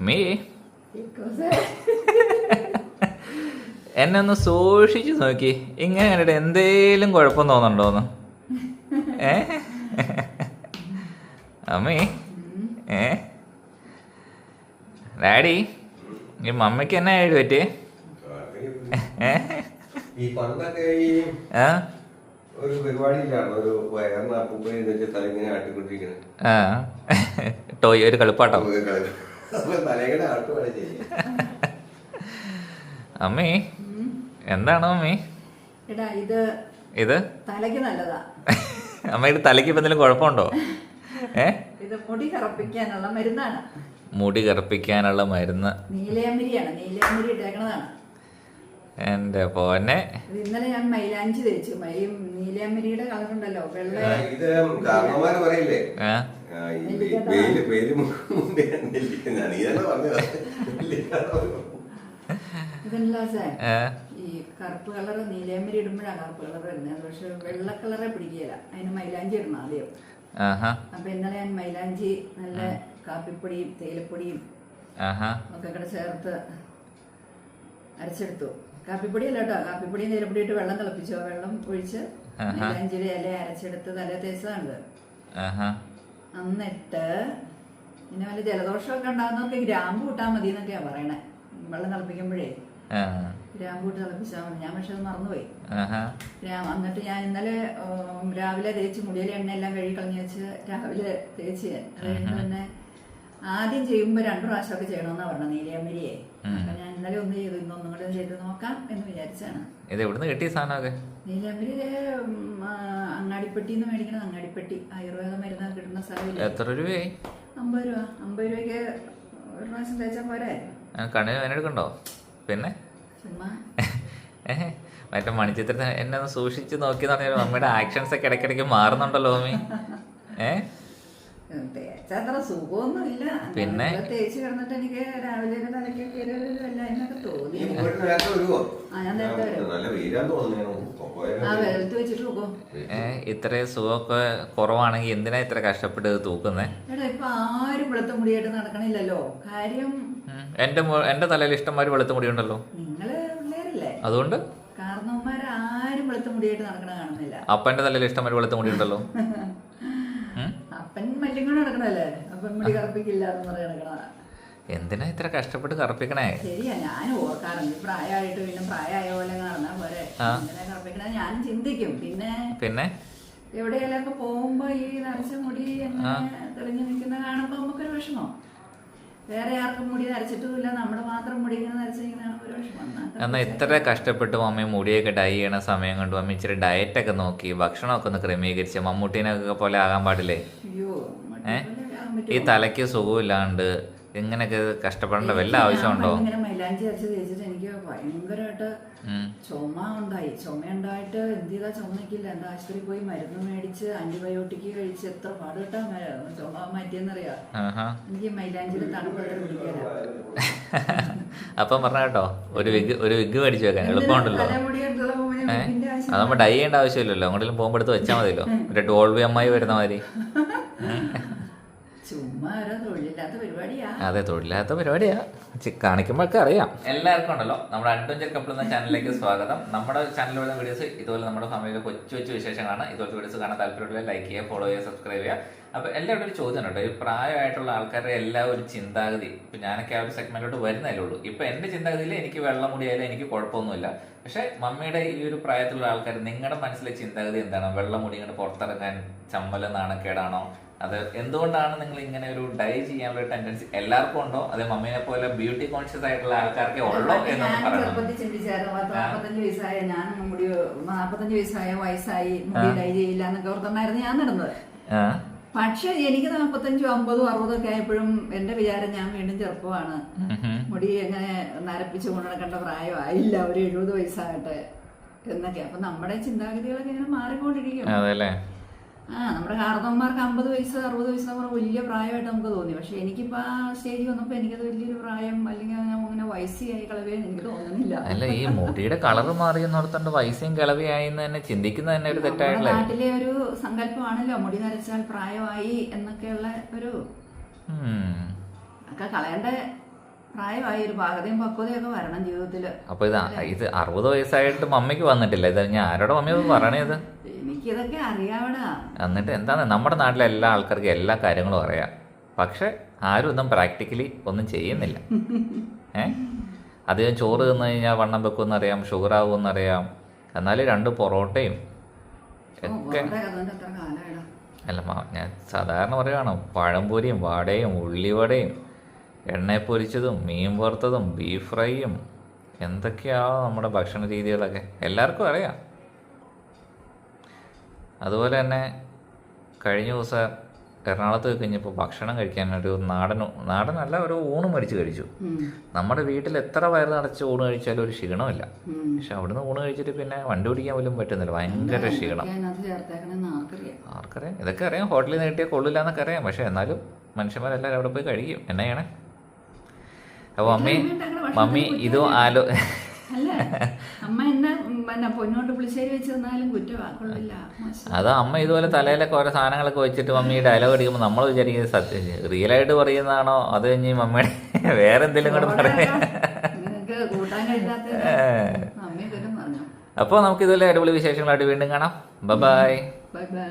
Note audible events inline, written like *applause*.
Me. Because *laughs* എന്നെ ഒന്ന് സൂക്ഷിച്ചു നോക്കി. ഇങ്ങനെ കണ്ടിട്ട് എന്തേലും കുഴപ്പം തോന്നുന്നുണ്ടോന്ന് *laughs* ഏ? അമ്മേ. ഏ? ഡാഡി ഈ മമ്മിക്ക് എന്നാ ആയിട്ട് ആ ഒരു പരിപാടിയിലാണ്? ഒരു വയറിന് അപ്പൂപ്പ എഴുന്നേറ്റ് തല ആട്ടിക്കൊണ്ടിരിക്കുന്നത് ആ. ടോയ് ഒരു കളിപ്പാട്ടം. അമ്മേ എന്താണ് അമ്മേ? ഇത് ഇത്? തലയ്ക്ക് നല്ലതാ. അമ്മയുടെ തലയ്ക്ക് ഇപ്പം എന്തെങ്കിലും കുഴപ്പമുണ്ടോ? ഏ? ഇത് മുടി കറപ്പിക്കാനുള്ള മരുന്നാണ്. മുടി കറുപ്പിക്കാനുള്ള മരുന്ന്. നീലയാമ്പരിയാണ് നീലയാമ്പരി ഇട്ടേക്കണതാണ്. എന്റെ പോന്നെ. ഇന്നലെ ഞാൻ മൈലാഞ്ചി തേച്ചു മൈയും നീലയാമ്പരിയുടെ കളറുണ്ടല്ലോ. വെള്ള ഇത് പറയില്ലേ? നീ തന്നെ പറഞ്ഞതാ. ഇതല്ല സാർ. ഈ കറുപ്പ് കളർ നീലേമരി ഇടുമ്പോഴാണ് കറുപ്പ് കളർ വരുന്നത്. പക്ഷെ വെള്ള കളറെ പിടിക്കുകയില്ല. അതിന് മൈലാഞ്ചി ഇടണം ആദ്യം. ആഹാ. അപ്പൊ ഇന്നലെ ഞാൻ മൈലാഞ്ചി നല്ല കാപ്പിപ്പൊടിയും തേയിലപ്പൊടിയും ആഹാ. ഒക്കെ കൂടെ ചേർത്ത് അരച്ചെടുത്തു. കാപ്പിപ്പൊടി അല്ല കേട്ടോ. കാപ്പിപ്പൊടിയും തേയിലപ്പൊടി ഇട്ട് വെള്ളം തിളപ്പിച്ചോ. വെള്ളം ഒഴിച്ച്. മൈലാഞ്ചിയുടെ ഇല അരച്ചെടുത്ത് തലേ തേച്ചതാണിത് എന്നിട്ട് പിന്നെ വല്ല ജലദോഷമൊക്കെ ഉണ്ടാകുന്നവർക്ക് ഗ്രാമ്പ് കൂട്ടാൻ മതി എന്നൊക്കെയാ പറയണേ. വെള്ളം തിളപ്പിക്കുമ്പോഴേ. ഗ്രാമ്പ് കൂട്ടി തിളപ്പിച്ചാൽ മതി. ഞാൻ പക്ഷെ അത് മറന്നുപോയി. ഗ്രാം എന്നിട്ട് ഞാൻ ഇന്നലെ രാവിലെ തേച്ച് മുടിയിലെ എണ്ണയെല്ലാം കഴുകി കളഞ്ഞ് വെച്ച് രാവിലെ തേച്ച്. ഞാൻ തന്നെ ആദ്യം ചെയ്യുമ്പോൾ രണ്ടു പ്രാവശ്യമൊക്കെ ചെയ്യണമെന്നാ പറഞ്ഞത് നീലയാമ്പരിയെ അപ്പൊ ഞാൻ ഇന്നലെ ഒന്ന് ചെയ്തു. ഇന്നൊന്നും കൂടെ ചെയ്ത് നോക്കാം എന്ന് വിചാരിച്ചാണ്. ഇത് എവിടുന്ന് കിട്ടിയ സാധനമൊക്കെ നീലയാമ്പരി അങ്ങാടിപ്പെട്ടി എന്ന് മേടിക്കണം അങ്ങാടിപ്പെട്ടി. ആയുർവേദ മരുന്ന് കിട്ടുന്ന സ്ഥലമില്ല എത്ര രൂപയായി? അമ്പത് രൂപ. അമ്പത് രൂപയ്ക്ക് ഒരു പ്രാവശ്യം തേച്ചാൽ പോരെ? ആ, കണ്ണിന് വേനെടുക്കണ്ടോ പിന്നെ? ഏഹ് മറ്റേ മണിച്ചിത്രത്തിന് എന്നെ ഒന്ന് സൂക്ഷിച്ച് നോക്കി പറഞ്ഞാൽ മമ്മിയുടെ ആക്ഷൻസ് ഒക്കെ ഇടയ്ക്കിടയ്ക്ക് മാറുന്നുണ്ടല്ലോ മമ്മി ഏ? ഉം, തേച്ച അത്ര പിന്നെ? തേച്ച് കിടന്നിട്ട് എനിക്ക് രാവിലെ ഒരു തലയ്ക്കൊക്കെ ഒരു വല്ലായ്മയൊക്കെ തോന്നി. നീ പോയിട്ട് ആ, ഞാൻ നേരത്തെ വരും. നല്ല വെയിലാന്ന് തോന്നുന്നു ആ വെളുത്ത് വെച്ചിട്ട് പോകും ഇത്രയും സുഖമൊക്കെ കുറവാണെങ്കിൽ എന്തിനാ ഇത്ര കഷ്ടപ്പെട്ട് ഇത് തൂക്കുന്നേ? എടാ ഇപ്പൊ ആരും വെളുത്ത മുടിയായിട്ട് നടക്കണില്ലല്ലോ. കാര്യം എന്റെ മോ- എന്റെ തലയിൽ ഇഷ്ടംമാതിരി വെളുത്ത മുടിയുണ്ടല്ലോ. നിങ്ങൾ പിള്ളേരല്ലേ? അതുകൊണ്ട്? കാരണവന്മാർ ആരും വെളുത്ത മുടിയായിട്ട് നടക്കണ കാണുന്നില്ല. അപ്പന്റെ തലയിൽ ഇഷ്ടംമാതിരി വെളുത്ത മുടിയുണ്ടല്ലോ? *laughs* അപ്പൻ മല്ലിങ്ങോട് നടക്കണല്ലേ അപ്പൻ മുടി കറുപ്പിക്കില്ല എന്ന് പറഞ്ഞ് നടക്കണ എന്തിനാ ഇത്ര കഷ്ടപ്പെട്ട് കറുപ്പിക്കണേ? ശരിയാ ഞാൻ ഓർക്കാറുണ്ട്. പ്രായമായിട്ട് പിന്നെ പ്രായമായ പോലെ നടന്നാ പോരെ. ആ. ഇങ്ങനെ ഞാൻ ചിന്തിക്കും. പിന്നെ പിന്നെ? എവിടെയെല്ലാം പോകുമ്പോ ഈ നരച്ച മുടി തെളിഞ്ഞു നിൽക്കുന്ന കാണുമ്പോ നമുക്കൊരു വിഷമം. വേറെ ആർക്കും മുടി നരച്ചിട്ടുമില്ല. നമ്മുടെ മാത്രം മുടി ഇങ്ങനെ നരച്ചിരിക്കുന്നതാണ് ഒരു വിഷമം എന്നാ എന്നാൽ ഇത്ര കഷ്ടപ്പെട്ട് മമ്മി മുടിയൊക്കെ ഡൈ ചെയ്യണ സമയം കൊണ്ട്. മമ്മി ഇച്ചിരി ഡയറ്റൊക്കെ നോക്കി ഭക്ഷണമൊക്കെ ഒന്ന് ക്രമീകരിച്ച്. മമ്മൂട്ടീനൊക്കെ പോലെ ആകാൻ പാടില്ലേ? ഈ തലയ്ക്ക് സുഖമില്ലാണ്ട് ഇങ്ങനെയൊക്കെ കഷ്ടപ്പെടേണ്ട വല്ല ആവശ്യമുണ്ടോ? ഇങ്ങനെ മൈലാഞ്ചി അരച്ച് തേച്ചിട്ട് എനിക്ക് ഭയങ്കരമായിട്ട് ചുമ ഉണ്ടായി. ചുമ ഉണ്ടായിട്ട് എന്ത് ചെയ്താ ചുമക്കില്ല എന്താ ആശുപത്രി പോയി മരുന്ന് മേടിച്ച് ആന്റിബയോട്ടിക് കഴിച്ച് എത്ര പാടുകിട്ടാ ചുമ മാറ്റിയെന്നറിയാ? എനിക്ക് മൈലാഞ്ചിയുടെ തണുപ്പ് അത്ര പിടിക്കാനാ *laughs* അപ്പം പറഞ്ഞ കേട്ടോ ഒരു വിഗ് ഒരു വിഗ് മേടിച്ചു വെക്കാൻ എളുപ്പമുണ്ടല്ലോ. തലമുടിയായിട്ടുള്ള ഏ? ഇതിന്റെ ആവശ്യം അത് നമ്മൾ ഡൈ ചെയ്യേണ്ട ആവശ്യമില്ലല്ലോ. അങ്ങോട്ടെങ്കിലും പോകുമ്പോൾ എടുത്ത് വെച്ചാൽ മതിയല്ലോ. *laughs* ഒരു ഡോൾബി അമ്മായി വരുന്ന മാതിരി *laughs* ചുമ്മാ ഓരോ തൊഴിലില്ലാത്ത പരിപാടിയാ അതെ തൊഴിലാത്ത പരിപാടിയാ. കാണിക്കുമ്പോഴൊക്കെ അറിയാം. എല്ലാവർക്കും ഉണ്ടല്ലോ. നമ്മുടെ അഡ്വഞ്ചർ കപ്പിൾ എന്ന ചാനലിലേക്ക് സ്വാഗതം. നമ്മുടെ ചാനലിലുള്ള വീഡിയോസ് ഇതുപോലെ നമ്മുടെ ഫാമിലിയിലെ കൊച്ചു കൊച്ചു വിശേഷങ്ങളാണ്. ഇതുപോലത്തെ വീഡിയോസ് കാണാൻ താല്പര്യമുള്ള ലൈക്ക് ചെയ്യുക ഫോളോ ചെയ്യുക സബ്സ്ക്രൈബ് ചെയ്യുക. അപ്പൊ എല്ലാവരും ഒരു ചോദ്യം ഉണ്ട് ഈ പ്രായമായിട്ടുള്ള ആൾക്കാരുടെ എല്ലാ ഒരു ചിന്താഗതി. ഇപ്പൊ ഞാനൊക്കെ ആ ഒരു സെഗ്മെന്റിലോട്ട് വരുന്നതല്ലേ ഉള്ളൂ. ഇപ്പൊ എന്റെ ചിന്താഗതിയിൽ എനിക്ക് വെള്ളം മുടിയായാലും എനിക്ക് കുഴപ്പമൊന്നുമില്ല. പക്ഷെ മമ്മിയുടെ ഈ ഒരു പ്രായത്തിലുള്ള ആൾക്കാർ നിങ്ങളുടെ മനസ്സിലെ ചിന്താഗതി എന്താണ്? വെള്ളം മുടി ഇങ്ങനെ പുറത്തിറങ്ങാൻ ചമ്മല നാണക്കേടാണോ അത് എന്തുകൊണ്ടാണ് നിങ്ങൾ ഇങ്ങനെ ഒരു ഡൈ ചെയ്യാനുള്ള ടെൻഡൻസി എല്ലാവർക്കും ഉണ്ടോ? അതെ മമ്മീനെ പോലെ ബ്യൂട്ടി കോൺഷ്യസ് ആയിട്ടുള്ള ആൾക്കാർക്ക് ഉള്ളോ എന്ന് ചെറുപ്പത്തിൽ ചിന്തിച്ചായിരുന്നു. പത്ത് നാപ്പത്തഞ്ച് വയസ്സായ ഞാൻ മുടി നാപ്പത്തഞ്ച് വയസ്സായ വയസ്സായി മുടി ഡൈ ചെയ്യില്ല എന്നൊക്കെ ഓർത്തണ്ടായിരുന്നു ഞാൻ നടന്നത്. പക്ഷെ എനിക്ക് നാൽപ്പത്തഞ്ചും അമ്പതും അറുപതും ഒക്കെ ആയപ്പോഴും എന്റെ വിചാരം ഞാൻ വീണ്ടും ചെറുപ്പമാണ്. മുടി എങ്ങനെ നരപ്പിച്ച് കൊണ്ടുനടക്കേണ്ട പ്രായമായില്ല. ഒരു എഴുപത് വയസ്സാകട്ടെ എന്നൊക്കെ. അപ്പൊ നമ്മുടെ ചിന്താഗതികളൊക്കെ ഇങ്ങനെ മാറിക്കൊണ്ടിരിക്കും. ആ നമ്മുടെ കാർന്നവന്മാർക്ക് അമ്പത് വയസ്സ് അറുപത് വയസ്സ് എന്ന് പറഞ്ഞാൽ വലിയ പ്രായമായിട്ട് നമുക്ക് തോന്നി. പക്ഷെ എനിക്കിപ്പോ ആ സ്റ്റേജ് വന്നപ്പോ എനിക്കത് വലിയൊരു പ്രായം അല്ലെങ്കിൽ അങ്ങനെ അങ്ങനെ വയസ്സായി കളവേ എനിക്ക് തോന്നുന്നില്ല. അല്ല ഈ മുടിയുടെ കളർ മാറി എന്നോർത്തോണ്ട് വയസ്സും കളവയായി എന്ന് തന്നെ ചിന്തിക്കുന്നത് തന്നെ ഒരു തെറ്റായിട്ടുള്ള നാട്ടിലെ ഒരു സങ്കല്പമാണല്ലോ മുടി നരച്ചാൽ പ്രായമായി എന്നൊക്കെയുള്ള ഒരു. ഒക്കെ കളയേണ്ട പ്രായമായി ഒരു പാകതയും പക്വതയും ഒക്കെ വരണം ജീവിതത്തിൽ. അപ്പൊ ഇത് ഇത് അറുപത് വയസ്സായിട്ട് മമ്മിക്ക് വന്നിട്ടില്ല. ഇത് ഞാൻ ആരോടെ മമ്മി പറയണേത് പറയണത് എനിക്കിതൊക്കെ അറിയാവടാ. എന്നിട്ട് എന്താണ്? നമ്മുടെ നാട്ടിലെ എല്ലാ ആൾക്കാർക്കും എല്ലാ കാര്യങ്ങളും അറിയാം. പക്ഷെ ആരും ഒന്നും പ്രാക്ടിക്കലി ഒന്നും ചെയ്യുന്നില്ല. ഏ? അധികം ചോറ് തിന്നു കഴിഞ്ഞാൽ വണ്ണം വെക്കുമെന്ന് അറിയാം ഷുഗർ ആവുമെന്ന് അറിയാം എന്നാലും രണ്ട് പൊറോട്ടയും ഒക്കെ അല്ല മാ ഞാൻ സാധാരണ പറയുകയാണ് പഴംപൊരിയും വടയും ഉള്ളിവടയും എണ്ണ പൊരിച്ചതും മീൻ വറുത്തതും ബീഫ് ഫ്രൈയും എന്തൊക്കെയാണോ നമ്മുടെ ഭക്ഷണ രീതികളൊക്കെ? എല്ലാവർക്കും അറിയാം. അതുപോലെ തന്നെ കഴിഞ്ഞ ദിവസം എറണാകുളത്ത് കഴിഞ്ഞപ്പോൾ ഭക്ഷണം കഴിക്കാൻ ഒരു നാടൻ നാടനല്ല ഒരു ഊണ് മേടിച്ച് കഴിച്ചു. നമ്മുടെ വീട്ടിൽ എത്ര വയറ് നിറച്ച് ഊണ് കഴിച്ചാലും ഒരു ക്ഷീണമില്ല. പക്ഷെ അവിടുന്ന് ഊണ് കഴിച്ചിട്ട് പിന്നെ വണ്ടി ഓടിക്കാൻ പോലും പറ്റുന്നില്ല. ഭയങ്കര ക്ഷീണം. ആർക്കറിയാം. ഇതൊക്കെ അറിയാം. ഹോട്ടലിൽ നിന്ന് കിട്ടിയാൽ കൊള്ളില്ല എന്നൊക്കെ അറിയാം. പക്ഷെ എന്നാലും മനുഷ്യന്മാരെല്ലാവരും അവിടെ പോയി കഴിക്കും. എന്നാ ചെയ്യണേ അപ്പോൾ മമ്മി മമ്മി ഇതും ആലോ അമ്മ എന്നെ പിന്നെ പൊന്നോണ്ട് പുളിശ്ശേരി വെച്ച് തന്നാലും അത് അമ്മ ഇതുപോലെ തലയിലൊക്കെ ഓരോ സാധനങ്ങളൊക്കെ വെച്ചിട്ട് മമ്മി ഡയലോഗ് അടിക്കുമ്പോൾ നമ്മൾ വിചാരിക്കുന്നത് സത്യം റിയൽ ആയിട്ട് പറയുന്നതാണോ? അത് കഴിഞ്ഞ് മമ്മിയുടെ *laughs* വേറെ എന്തെങ്കിലും കൂടെ പറയാം. അപ്പോൾ നമുക്ക് ഇതുപോലെ അടിപൊളി വിശേഷങ്ങളായിട്ട് വീണ്ടും കാണാം. Bye bye bye